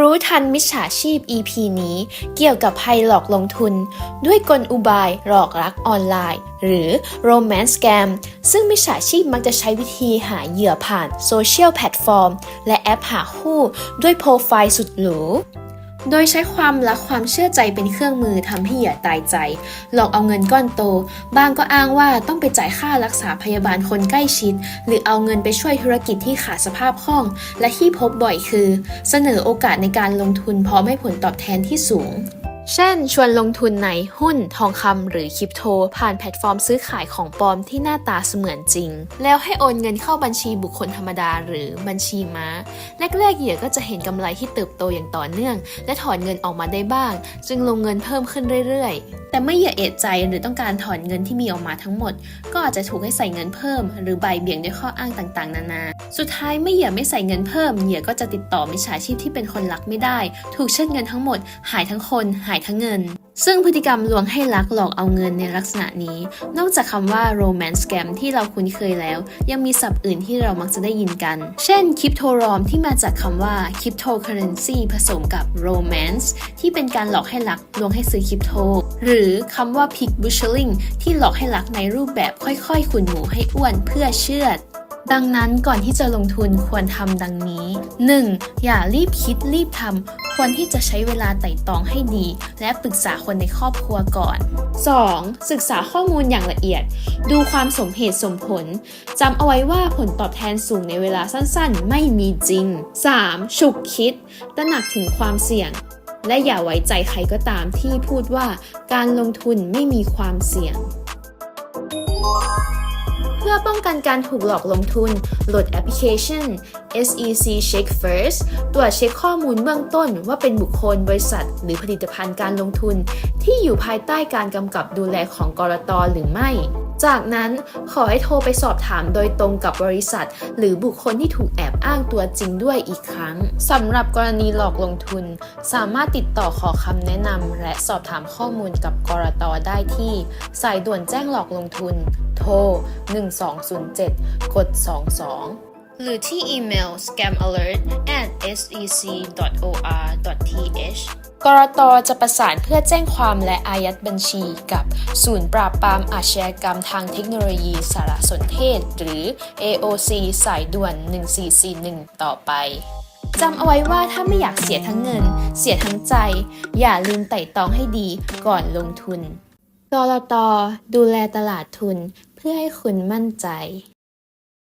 รู้ทันมิจฉาชีพ EP นี้เกี่ยวกับภัยหลอกลงทุน ด้วยกลอุบายหลอกรักออนไลน์ หรือ Romance Scam ซึ่งมิจฉาชีพมักจะใช้วิธีหาเหยื่อผ่านโซเชียลแพลตฟอร์ม และแอปหาคู่ด้วยโปรไฟล์สุดหรู โดยใช้ความรักความเชื่อใจเป็นเครื่องมือทำให้เหยื่อตายใจ หลอกเอาเงินก้อนโต บางก็อ้างว่าต้องไปจ่ายค่ารักษาพยาบาลคนใกล้ชิด หรือเอาเงินไปช่วยธุรกิจที่ขาดสภาพคล่อง และที่พบบ่อยคือ เสนอโอกาสในการลงทุนพร้อมให้ผลตอบแทนที่สูง เช่น ชวนลงทุนในหุ้นทองคำหรือคริปโต ผ่านแพลตฟอร์มซื้อขายของปลอมที่หน้าตาเสมือนจริง แล้วให้โอนเงินเข้าบัญชีบุคคลธรรมดาหรือบัญชีม้าแรกๆเหยื่อก็จะเห็นกำไรที่เติบโตอย่างต่อเนื่อง และถอนเงินออกมาได้บ้าง จึงลงเงินเพิ่มขึ้นเรื่อยๆ แต่ไม่เหยื่อเอะใจหรือต้องการถอนเงินที่มีออกมาทั้งหมด ก็อาจจะถูกให้ใส่เงินเพิ่ม หรือใบเบี่ยงด้วยข้ออ้างต่างๆ นานา สุดท้ายไม่เหยื่อไม่ใส่เงินเพิ่มเหยื่อก็จะติดต่อมิจฉาชีพที่เป็นคนรักไม่ได้ ถูกเชิดเงินทั้งหมด หายทั้งคนหายทั้งเงิน ซึ่งพฤติกรรมลวงให้รักหลอกเอาเงินในลักษณะนี้ นอกจากคำว่า romance scam ที่เราคุ้นเคยแล้ว ยังมีศัพท์อื่นที่เรามักจะได้ยินกัน เช่น cryptorom ที่มาจากคำว่า cryptocurrency ผสมกับ romance ที่เป็นการหลอกให้รักลวงให้ซื้อคริปโต หรือคำว่า pig butchering ที่หลอกให้รักในรูปแบบค่อยๆขุนหมูให้อ้วนเพื่อเชื่อด ดังนั้นก่อนที่จะลงทุนควรทำดังนี้ 1. อย่ารีบคิดรีบทำควรที่จะใช้เวลาไต่ตองให้ดี และปรึกษาคนในครอบครัวก่อน 2. ศึกษาข้อมูลอย่างละเอียด ดูความสมเหตุสมผลจำเอาไว้ว่าผลตอบแทนสูงในเวลาสั้นๆ ไม่มีจริง 3. ฉุกคิด ตระหนักถึงความเสี่ยง และอย่าไว้ใจใครก็ตามที่พูดว่าการลงทุนไม่มีความเสี่ยง อป้องกันการถูกหลอกลงทุน โหลดแอปพลิเคชัน SEC Check First ตรวจเช็คข้อมูลเบื้องต้นว่าเป็นบุคคลบริษัท หรือผลิตภัณฑ์การลงทุน ที่อยู่ภายใต้การกำกับดูแลของกรตหรือไม่ จากนั้นขอให้โทรไปสอบถามโดยตรงกับบริษัท หรือบุคคลที่ถูกแอบอ้างตัวจริงด้วยอีกครั้งสำหรับกรณีหลอกลงทุน สามารถติดต่อขอคำแนะนำและสอบถามข้อมูลกับกรตได้ที่ สายด่วนแจ้งหลอกลงทุน โทร 1207 กด 22 หรือที่อีเมล scamalert at sec.or.th กรตจะประสานเพื่อแจ้งความและอายัดบัญชีกับศูนย์ปราบปรามอาชญากรรมทางเทคโนโลยีสารสนเทศ หรือ AOC สายด่วน 1441 ต่อไปจำเอาไว้ว่าถ้าไม่อยากเสียทั้งเงิน เสียทั้งใจ อย่าลืมไต่ตองให้ดีก่อนลงทุนกรตดูแลตลาดทุนเพื่อให้คุณมั่นใจ